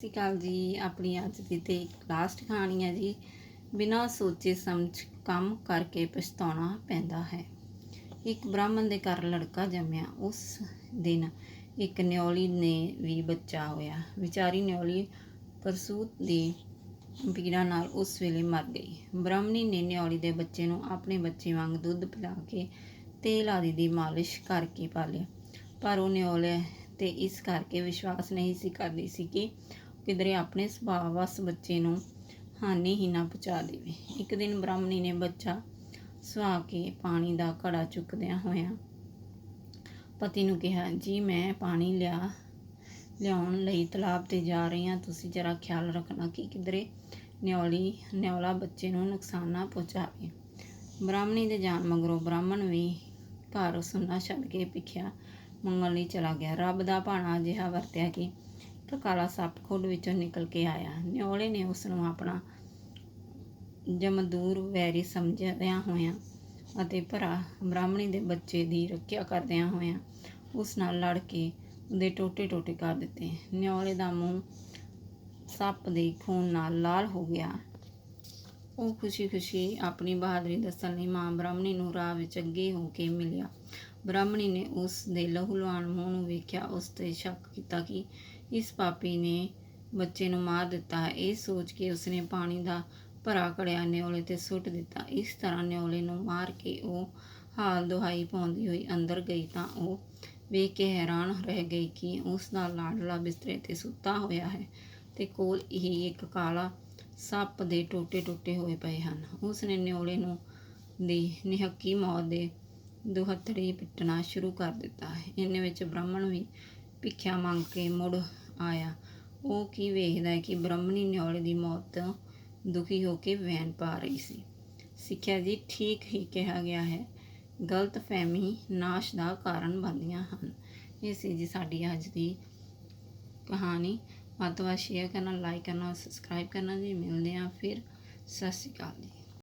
ਸਤਿ ਸ਼੍ਰੀ ਅਕਾਲ ਜੀ, ਆਪਣੀ ਅੱਜ ਦੀ ਤੇ ਇੱਕ ਲਾਸਟ ਕਹਾਣੀ ਹੈ ਜੀ। ਬਿਨਾਂ ਸੋਚੇ ਸਮਝ ਕੰਮ ਕਰਕੇ ਪਛਤਾਉਣਾ ਪੈਂਦਾ ਹੈ। ਇੱਕ ਬ੍ਰਾਹਮਣ ਦੇ ਘਰ ਲੜਕਾ ਜੰਮਿਆ। ਉਸ ਦਿਨ ਇੱਕ ਨਿਉਲੀ ਨੇ ਵੀ ਬੱਚਾ ਹੋਇਆ। ਵਿਚਾਰੀ ਨਿਉਲੀ ਪ੍ਰਸੂਤ ਦੀ ਪੀੜਾ ਨਾਲ ਉਸ ਵੇਲੇ ਮਰ ਗਈ। ਬ੍ਰਾਹਮਣੀ ਨੇ ਨਿਉਲੀ ਦੇ ਬੱਚੇ ਨੂੰ ਆਪਣੇ ਬੱਚੇ ਵਾਂਗ ਦੁੱਧ ਪਿਲਾ ਕੇ ਤੇਲ ਆਦਿ ਦੀ ਮਾਲਿਸ਼ ਕਰਕੇ ਪਾਲਿਆ। ਪਰ ਉਹ ਨਿਉਲੇ ਤੇ ਇਸ ਕਰਕੇ ਵਿਸ਼ਵਾਸ ਨਹੀਂ ਸੀ ਕਰਦੀ ਸੀ ਕਿ ਕਿਧਰੇ ਆਪਣੇ ਸੁਭਾਅ ਵਸ ਬੱਚੇ ਨੂੰ ਹਾਨੀ ਹੀ ਨਾ ਪਹੁੰਚਾ ਦੇਵੇ। ਇੱਕ ਦਿਨ ਬ੍ਰਾਹਮਣੀ ਨੇ ਬੱਚਾ ਸੁਹਾ ਕੇ ਪਾਣੀ ਦਾ ਘੜਾ ਚੁੱਕਦਿਆਂ ਹੋਇਆਂ ਪਤੀ ਨੂੰ ਕਿਹਾ, ਜੀ, ਮੈਂ ਪਾਣੀ ਲਿਆ, ਲਿਆਉਣ ਲਈ ਤਲਾਬ ਤੇ ਜਾ ਰਹੀ ਹਾਂ। ਤੁਸੀਂ ਜਰਾ ਖਿਆਲ ਰੱਖਣਾ ਕਿ ਕਿਧਰੇ ਨਿਉਲੀ, ਨਿਉਲਾ ਬੱਚੇ ਨੂੰ ਨੁਕਸਾਨ ਨਾ ਪਹੁੰਚਾਵੇ। ਬ੍ਰਾਹਮਣੀ ਦੇ ਜਾਣ ਮਗਰੋਂ ਬ੍ਰਾਹਮਣ ਵੀ ਘਰ ਸੁਣਨਾ ਛੱਡ ਕੇ ਭਿੱਖਿਆ ਮੰਗਣ ਲਈ ਚਲਾ ਗਿਆ। ਰੱਬ ਦਾ ਭਾਣਾ ਅਜਿਹਾ ਵਰਤਿਆ ਕਿ ਇੱਕ ਕਾਲਾ ਸੱਪ ਖੁੱਡ ਵਿੱਚੋਂ ਨਿਕਲ ਕੇ ਆਇਆ। ਨਿਓਲੇ ਨੇ ਉਸ ਨੂੰ ਆਪਣਾ ਜਮਦੂਰ ਵੈਰੀ ਸਮਝਦਿਆਂ ਹੋਇਆਂ ਅਤੇ ਭਰਾ ਬ੍ਰਾਹਮਣੀ ਦੇ ਬੱਚੇ ਦੀ ਰੱਖਿਆ ਕਰਦਿਆਂ ਹੋਇਆਂ ਉਸ ਨਾਲ ਲੜ ਕੇ ਉਹਦੇ ਟੋਟੇ ਟੋਟੇ ਕਰ ਦਿੱਤੇ। ਨਿਓਲੇ ਦਾ ਮੂੰਹ ਸੱਪ ਦੇ ਖੂਨ ਨਾਲ ਲਾਲ ਹੋ ਗਿਆ। ਉਹ ਖੁਸ਼ੀ-ਖੁਸ਼ੀ ਆਪਣੀ ਬਹਾਦਰੀ ਦੱਸਣ ਲਈ ਮਾਂ ਬ੍ਰਾਹਮਣੀ ਨੂੰ ਰਾਹ ਵਿੱਚ ਅੱਗੇ ਹੋ ਕੇ ਮਿਲਿਆ। ਬ੍ਰਾਹਮਣੀ ਨੇ ਉਸ ਦੇ ਲਹੂ ਲੁਹਾਨ ਮੂੰਹ ਨੂੰ ਵੇਖਿਆ, ਉਸ ਤੇ ਸ਼ੱਕ ਕੀਤਾ ਕਿ ਇਸ ਪਾਪੀ ਨੇ ਬੱਚੇ ਨੂੰ ਮਾਰ ਦਿੱਤਾ ਹੈ। ਇਹ ਸੋਚ ਕੇ ਉਸਨੇ ਪਾਣੀ ਦਾ ਭਰਾ ਘੜਿਆ, ਨਿਓਲੇ ਤੇ ਸੁੱਟ ਦਿੱਤਾ। ਇਸ ਤਰ੍ਹਾਂ ਨਿਓਲੇ ਨੂੰ ਮਾਰ ਕੇ ਉਹ ਹਾਲ ਦੁਹਾਈ ਪਾਉਂਦੀ ਹੋਈ ਅੰਦਰ ਗਈ ਤਾਂ ਉਹ ਵੇਖ ਕੇ ਹੈਰਾਨ ਰਹਿ ਗਈ ਕਿ ਉਸ ਦਾ ਲਾਡਲਾ ਬਿਸਤਰੇ ਤੇ ਸੁੱਤਾ ਹੋਇਆ ਹੈ ਤੇ ਕੋਲ ਹੀ ਇੱਕ ਕਾਲਾ ਸੱਪ ਦੇ ਟੋਟੇ ਟੁੱਟੇ ਹੋਏ ਪਏ ਹਨ। ਉਸ ਨੇ ਨਿਓਲੇ ਨੂੰ ਦੀ ਨਿਹੱਕੀ ਮੌਤ ਦੇ ਦੁਹੱਥੜੀ ਪਿੱਟਣਾ ਸ਼ੁਰੂ ਕਰ ਦਿੱਤਾ। ਇੰਨੇ ਵਿੱਚ ਬ੍ਰਾਹਮਣ ਵੀ ਭਿੱਖਿਆ ਮੰਗ ਕੇ ਮੁੜ ਆਇਆ। ਉਹ ਕੀ ਵੇਖਦਾ ਹੈ ਕਿ ਬ੍ਰਾਹਮਣੀ ਨਿਓਲੇ ਦੀ ਮੌਤ ਤੋਂ ਦੁਖੀ ਹੋ ਕੇ ਵੈਨ ਪਾ ਰਹੀ ਸੀ। ਸਿੱਖਿਆ ਜੀ, ਠੀਕ ਹੀ ਕਿਹਾ ਗਿਆ ਹੈ। ਗਲਤ ਫਹਿਮੀ ਨਾਸ਼ ਦਾ ਕਾਰਨ ਬਣਦੀਆਂ ਹਨ। ਇਹ ਸੀ ਜੀ ਸਾਡੀ ਅੱਜ ਦੀ ਕਹਾਣੀ। ਵੱਧ ਤੋਂ ਵੱਧ ਸ਼ੇਅਰ ਕਰਨਾ ਲਾਈਕ ਕਰਨਾ ਸਬਸਕ੍ਰਾਈਬ ਕਰਨਾ ਜੀ। ਮਿਲਦੇ ਹਾਂ ਫਿਰ। ਸਤਿ ਸ਼੍ਰੀ ਅਕਾਲ ਜੀ।